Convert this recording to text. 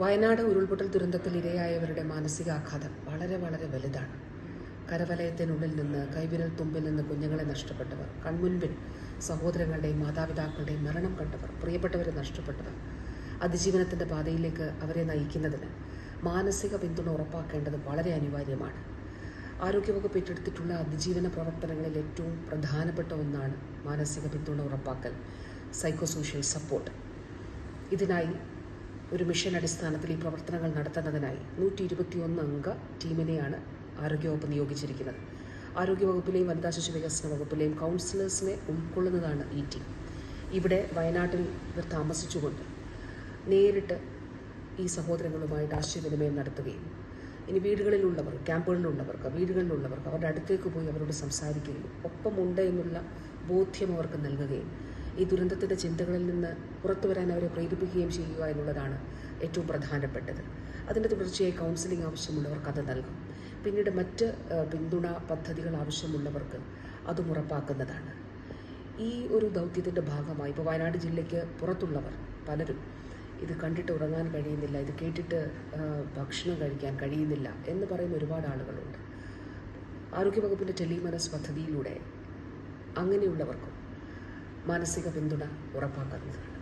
വയനാട് ഉരുൾപൊട്ടൽ ദുരന്തത്തിൽ ഇരയായവരുടെ മാനസികാഘാതം വളരെ വളരെ വലുതാണ്. കരവലയത്തിനുള്ളിൽ നിന്ന് കൈവിരൽ തുമ്പിൽ നിന്ന് കുഞ്ഞുങ്ങളെ നഷ്ടപ്പെട്ടവർ കൺമുൻപിൽ സഹോദരങ്ങളുടെയും മാതാപിതാക്കളുടെയും മരണം കണ്ടവർ പ്രിയപ്പെട്ടവരെ നഷ്ടപ്പെട്ടവർ അതിജീവനത്തിന്റെ പാതയിലേക്ക് അവരെ നയിക്കുന്നതിന് മാനസിക പിന്തുണ ഉറപ്പാക്കേണ്ടത് വളരെ അനിവാര്യമാണ്. ആരോഗ്യവകുപ്പ് ഏറ്റെടുത്തിട്ടുള്ള അതിജീവന പ്രവർത്തനങ്ങളിൽ ഏറ്റവും പ്രധാനപ്പെട്ട ഒന്നാണ് മാനസിക പിന്തുണ ഉറപ്പാക്കൽ സൈക്കോ സോഷ്യൽ സപ്പോർട്ട് ഇതിനായി ഒരു മിഷൻ അടിസ്ഥാനത്തിൽ ഈ പ്രവർത്തനങ്ങൾ നടത്തുന്നതിനായി നൂറ്റി ഇരുപത്തിയൊന്ന് അംഗ ടീമിനെയാണ് ആരോഗ്യവകുപ്പ് നിയോഗിച്ചിരിക്കുന്നത്. ആരോഗ്യവകുപ്പിലെയും വനിതാ ശിശു വികസന വകുപ്പിലെയും കൗൺസിലേഴ്സിനെ ഉൾക്കൊള്ളുന്നതാണ് ഈ ടീം. ഇവിടെ വയനാട്ടിൽ ഇവർ താമസിച്ചുകൊണ്ട് നേരിട്ട് ഈ സഹോദരങ്ങളുമായിട്ട് ആശയവിനിമയം നടത്തുകയും ഇനി വീടുകളിലുള്ളവർ ക്യാമ്പുകളിലുള്ളവർക്ക് വീടുകളിലുള്ളവർക്ക് അവരുടെ അടുത്തേക്ക് പോയി അവരോട് സംസാരിക്കുകയും ഒപ്പമുണ്ട് എന്നുള്ള ബോധ്യം അവർക്ക് നൽകുകയും ഈ ദുരന്തത്തിന്റെ ചിന്തകളിൽ നിന്ന് പുറത്തു വരാൻ അവരെ പ്രേരിപ്പിക്കുകയും ചെയ്യുക എന്നുള്ളതാണ് ഏറ്റവും പ്രധാനപ്പെട്ടത്. അതിന്റെ തുടർച്ചയായി കൗൺസിലിംഗ് ആവശ്യമുള്ളവർക്ക് അത് നൽകും. പിന്നീട് മറ്റ് പിന്തുണ പദ്ധതികൾ ആവശ്യമുള്ളവർക്ക് അതും ഉറപ്പാക്കുന്നതാണ്. ഈ ഒരു ദൗത്യത്തിന്റെ ഭാഗമായി ഇപ്പോൾ വയനാട് ജില്ലയ്ക്ക് പുറത്തുള്ളവർ പലരും ഇത് കണ്ടിട്ട് ഉറങ്ങാൻ കഴിയുന്നില്ല ഇത് കേട്ടിട്ട് ഭക്ഷണം കഴിക്കാൻ കഴിയുന്നില്ല എന്ന് പറയുന്ന ഒരുപാട് ആളുകളുണ്ട്. ആരോഗ്യവകുപ്പിന്റെ ടെലിമനസ് പദ്ധതിയിലൂടെ അങ്ങനെയുള്ളവർക്കും മാനസിക പിന്തുണ ഉറപ്പാക്കുന്നതാണ്